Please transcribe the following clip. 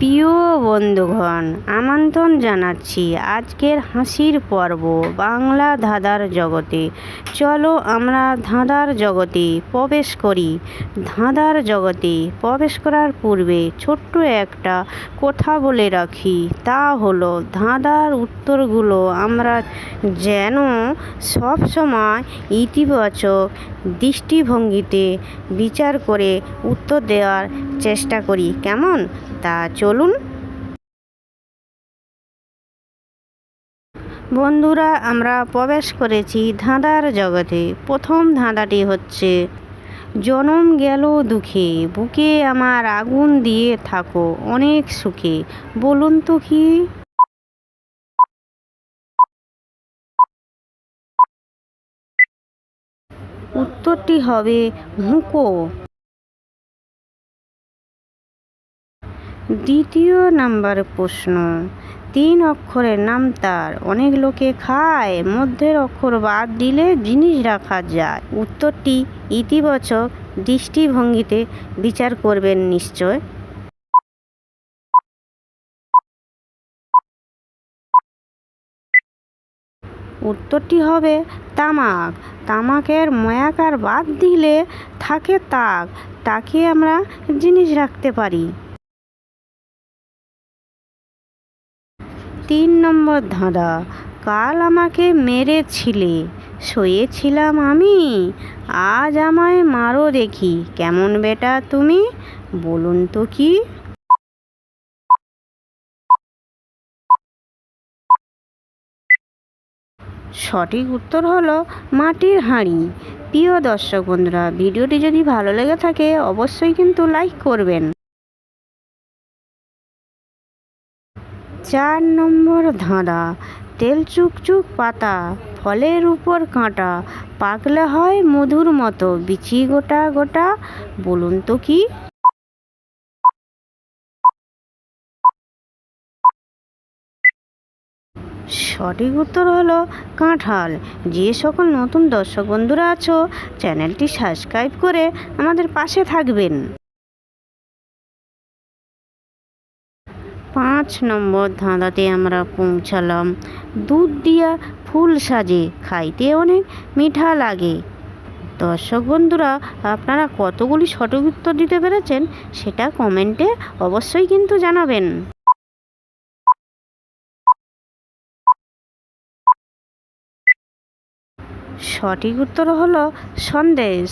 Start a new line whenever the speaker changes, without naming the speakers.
প্রিয় বন্ধুগণ, আমন্ত্রণ জানাচ্ছি আজকের হাসির পর্ব বাংলা ধাঁধার জগতে। চলো আমরা ধাঁধার জগতে প্রবেশ করি। ধাঁধার জগতে প্রবেশ করার পূর্বে ছোট্ট একটা কথা বলে রাখি। তা হলো, ধাঁধার উত্তরগুলো আমরা যেন সবসময় ইতিবাচক দৃষ্টিভঙ্গিতে বিচার করে উত্তর দেওয়ার চেষ্টা করি, কেমন? তা চলুন। বন্ধুরা, আমরা প্রবেশ করেছি ধাঁধার জগতে। প্রথম ধাঁধাটি হচ্ছে, জনম গেল দুঃখে, বুকে আমার আগুন দিয়ে থাকো, অনেক সুখে। বলুন তো কি? উত্তরটি হবে হুঁকো দ্বিতীয় নাম্বার প্রশ্ন। তিন অক্ষরের নাম তার। অনেক লোকে খায়, মধ্যের অক্ষর বাদ দিলে জিনিস রাখা যায়। উত্তরটি ইতিবাচক দৃষ্টিভঙ্গিতে বিচার করবেন নিশ্চয়। উত্তরটি হবে তামাক। তামাকের ময়াকার বাদ দিলে থাকে তাক। তাকে আমরা জিনিস রাখতে পারি। তিন নম্বর ধাঁধা। কাল আমাকে মেরেছিলে, শুয়েছিলাম আমি। আজ আমায় মারো দেখি, কেমন বেটা তুমি? বলুন তো কি? সঠিক উত্তর হলো মাটির হাঁড়ি। প্রিয় দর্শক বন্ধুরা, ভিডিওটি যদি ভালো লেগে থাকে, অবশ্যই কিন্তু লাইক করবেন। চার নম্বর ধাঁধা। তেল চুকচুক পাতা, ফলের উপর কাঁটা পাকলে হয় মধুর মতো, বিচি গোটা গোটা, বলুন তো কি? সঠিক উত্তর হলো কাঁঠাল। যে সকল নতুন দর্শক বন্ধুরা আছো, চ্যানেলটি সাবস্ক্রাইব করে আমাদের পাশে থাকবেন। পাঁচ নম্বর ধাঁধাতে আমরা পৌঁছালাম। দুধ দিয়া ফুল সাজে, খাইতে অনেক মিঠা লাগে। দর্শক বন্ধুরা, আপনারা কতগুলি সঠিক উত্তর দিতে পেরেছেন সেটা কমেন্টে অবশ্যই কিন্তু জানাবেন। সঠিক উত্তর হলো সন্দেশ।